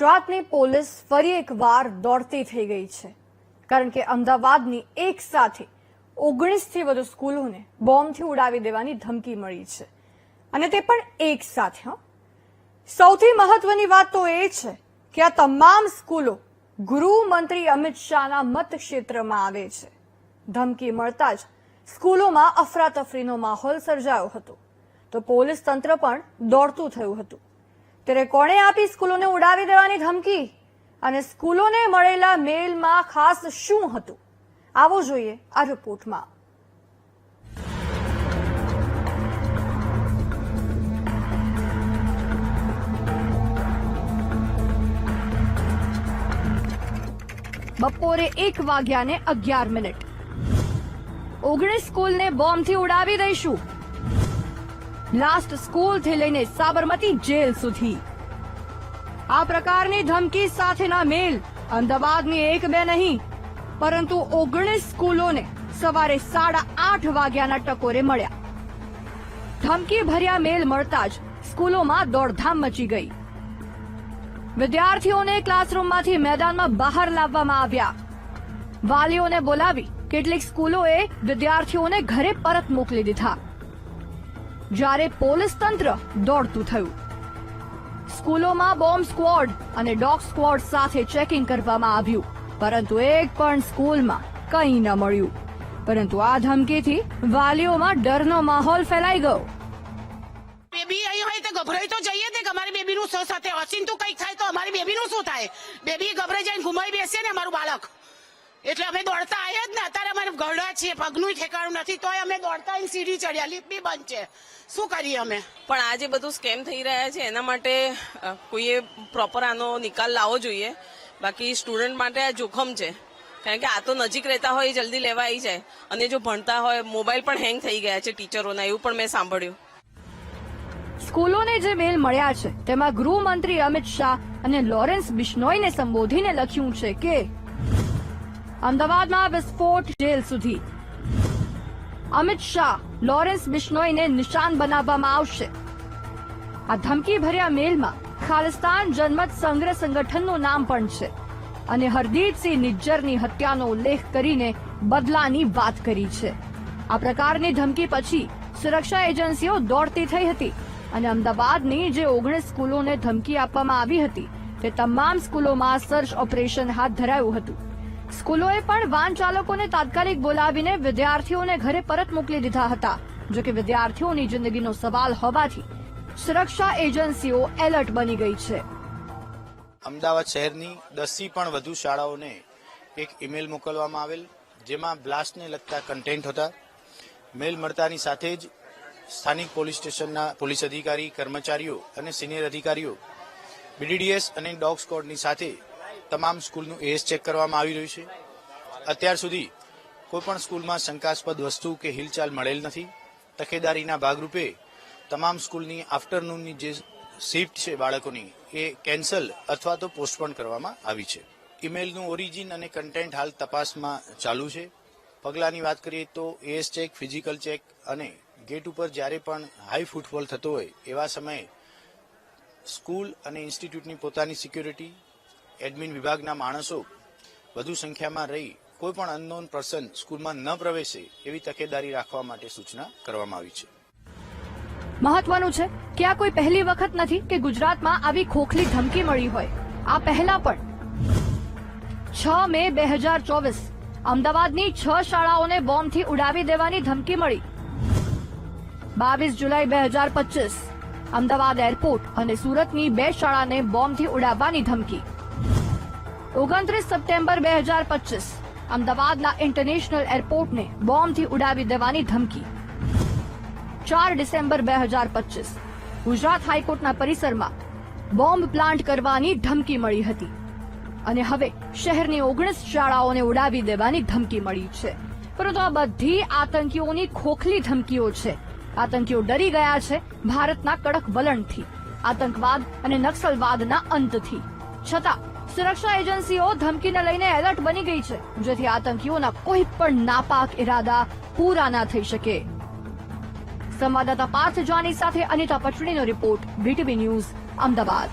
ગુજરાતની પોલીસ ફરી એકવાર દોડતી થઈ ગઈ છે. કારણ કે અમદાવાદની એક સાથે ઓગણીસથી વધુ સ્કૂલોને બોમ્બથી ઉડાવી દેવાની ધમકી મળી છે. અને તે પણ એક સાથે સૌથી મહત્વની વાત તો એ છે કે આ તમામ સ્કૂલો ગૃહમંત્રી અમિત શાહના મતક્ષેત્રમાં આવે છે. ધમકી મળતા જ સ્કૂલોમાં અફરાતફરીનો માહોલ સર્જાયો હતો. તો પોલીસ તંત્ર પણ દોડતું થયું હતું. ત્યારે કોણે આપી સ્કૂલોને ઉડાવી દેવાની ધમકી? અને સ્કૂલોને મળેલા મેલમાં ખાસ શું હતું? આવો જોઈએ આ રિપોર્ટમાં. બપોરે એક વાગ્યાને અગિયાર મિનિટ. ઓગણીસ સ્કૂલને બોમ્બથી ઉડાવી દઈશું. લાસ્ટ સ્કૂલથી લઈને સાબરમતી જેલ સુધી. આ પ્રકારની ધમકી સાથેના મેલ અમદાવાદની એક બે નહીં, પરંતુ ઓગણીસ સ્કૂલોને સવારે સાડા આઠ વાગ્યાના ટકોરે મળ્યા. ધમકી ભર્યા મેલ મળતા જ સ્કૂલોમાં દોડધામ મચી ગઈ. વિદ્યાર્થીઓને ક્લાસરૂમમાંથી મેદાનમાં બહાર લાવવામાં આવ્યા. વાલીઓને બોલાવી કેટલીક સ્કૂલોએ વિદ્યાર્થીઓને ઘરે પરત મોકલી દીધા. જ્યારે પોલીસ તંત્ર દોડતું થયું. સ્કૂલોમાં બોમ્બ સ્ક્વોડ અને ડોગ સ્ક્વોડ સાથે ચેકિંગ કરવામાં આવ્યું. પરંતુ એક પણ સ્કૂલમાં કંઈ ન મળ્યું. પરંતુ આ ધમકીથી વાલીઓમાં ડરનો માહોલ ફેલાઈ ગયો. બેબી અહીં હોય તો ગભરાઈ તો જઈએ ને, કે અમારી બેબીનું સાથે અચિંતું કંઈક થાય તો અમારી બેબીનું શું થાય? બેબી ગભરાઈ જઈને ઘુમાઈ બેસે ને અમારું બાળક. એટલે અમે દોડતા આવ્યા જ ને. અત્યારે અમારે ગરડા છીએ પગનું ઠેકાણું નથી તોય અમે દોડતા આવીને સીડી ચડ્યા. લિફ્ટ બી બંધ છે. શું કરીએ અમે? પણ આ જે બધું સ્કેમ થઈ રહ્યા છે એના માટે કોઈએ પ્રોપર આનો નિકાલ લાવવો જોઈએ. બાકી સ્ટુડન્ટ માટે આ જોખમ છે. કારણ કે આ તો નજીક રહેતા હોય એ જલ્દી લેવા આવી જાય. અને જો ભણતા હોય મોબાઈલ પણ હેંગ થઈ ગયા છે ટીચરોના એવું પણ મેં સાંભળ્યું. સ્કૂલોને જે મેલ મળ્યા છે તેમાં ગૃહમંત્રી અમિત શાહ અને લોરેન્સ બિશ્નોઈને સંબોધીને લખ્યું છે કે અમદાવાદમાં વિસ્ફોટ જેલ સુધી. અમિત શાહ, લોરેન્સ બિશ્નોઈને નિશાન બનાવવામાં આવશે. આ ધમકી ભર્યા મેલમાં ખાલિસ્તાન જનમત સંગ્રહ સંગઠનનું નામ પણ છે અને હરદીપસિંહ નિજ્જરની હત્યાનો ઉલ્લેખ કરીને બદલાની વાત કરી છે. આ પ્રકારની ધમકી પછી સુરક્ષા એજન્સીઓ દોડતી થઈ હતી અને અમદાવાદની જે ઓગણીસ સ્કૂલોને ધમકી આપવામાં આવી હતી તે તમામ સ્કૂલોમાં સર્ચ ઓપરેશન હાથ ધરાયું હતું. સ્કૂલોએ પણ વાહન ચાલકોને તાત્કાલિક બોલાવીને વિદ્યાર્થીઓને ઘરે પરત મોકલી દીધા હતા. જો કે વિદ્યાર્થીઓની જિંદગીનો સવાલ હોવાથી સુરક્ષા એજન્સીઓ એલર્ટ બની ગઈ છે. અમદાવાદ શહેરની દસથી પણ વધુ શાળાઓને એક ઈમેલ મોકલવામાં આવેલ, જેમાં બ્લાસ્ટને લગતા કન્ટેન્ટ હતા. મેલ મળતાની સાથે જ સ્થાનિક પોલીસ સ્ટેશનના પોલીસ અધિકારી, કર્મચારીઓ અને સિનિયર અધિકારીઓ બીડીડીએસ અને ડોગ સ્કોડની સાથે તમામ સ્કૂલનું એસ ચેક કરવામાં આવી રહ્યું છે. અત્યાર સુધી કોઈપણ સ્કૂલમાં શંકાસ્પદ વસ્તુ કે હિલચાલ મળેલ નથી. તકેદારીના ભાગરૂપે તમામ સ્કૂલની આફ્ટરનૂનની જે શિફ્ટ છે બાળકોની, એ કેન્સલ અથવા તો પોસ્ટપોન કરવામાં આવી છે. ઇમેલનું ઓરિજિન અને કન્ટેન્ટ હાલ તપાસમાં ચાલુ છે. પગલાંની વાત કરીએ તો એએસ ચેક, ફિઝિકલ ચેક અને ગેટ ઉપર જ્યારે પણ હાઈ ફૂટફોલ થતો હોય, એવા સમયે સ્કૂલ અને ઇન્સ્ટિટ્યૂટની પોતાની સિક્યુરિટી એડમિન વિભાગના માણસો વધુ સંખ્યામાં રહી કોઈ પણ અનનોન પર્સન સ્કૂલમાં ન પ્રવેશે એવી તકેદારી રાખવા માટે સૂચના કરવામાં આવી છે. મહત્વનું છે કે આ કોઈ પહેલી વખત નથી કે ગુજરાતમાં આવી ખોખલી ધમકી મળી હોય. આ પહેલા પણ. છ મે બે હજાર ચોવીસ. અમદાવાદની છ શાળાઓને બોમ્બથી ઉડાવી દેવાની ધમકી મળી. બાવીસ જુલાઈ બે હજાર પચીસ. અમદાવાદ એરપોર્ટ અને સુરતની બે શાળાને બોમ્બથી ઉડાવવાની ધમકી. ઓગણત્રીસ સપ્ટેમ્બર બે હજાર પચીસ. અમદાવાદના ઇન્ટરનેશનલ એરપોર્ટને બોમ્બથી ઉડાવી દેવાની ધમકી. ચાર ડિસેમ્બર બે હજાર પચીસ. ગુજરાત હાઈકોર્ટના પરિસરમાં બોમ્બ પ્લાન્ટ કરવાની ધમકી મળી હતી. અને હવે શહેરની ઓગણીસ શાળાઓને ઉડાવી દેવાની ધમકી મળી છે. પરંતુ આ બધી આતંકીઓની ખોખલી ધમકીઓ છે. આતંકીઓ ડરી ગયા છે ભારતના કડક વલણથી, આતંકવાદ અને નક્સલવાદના અંતથી. છતાં સુરક્ષા એજન્સીઓ ધમકીને લઈને એલર્ટ બની ગઈ છે, જેથી આતંકીઓના કોઈ પણ નાપાક ઇરાદા પૂરા ના થઈ શકે. સંવાદદાતા પાર્થ જાની સાથે અનિતા પટણીનો રિપોર્ટ બીટીવી ન્યૂઝ, અમદાવાદ.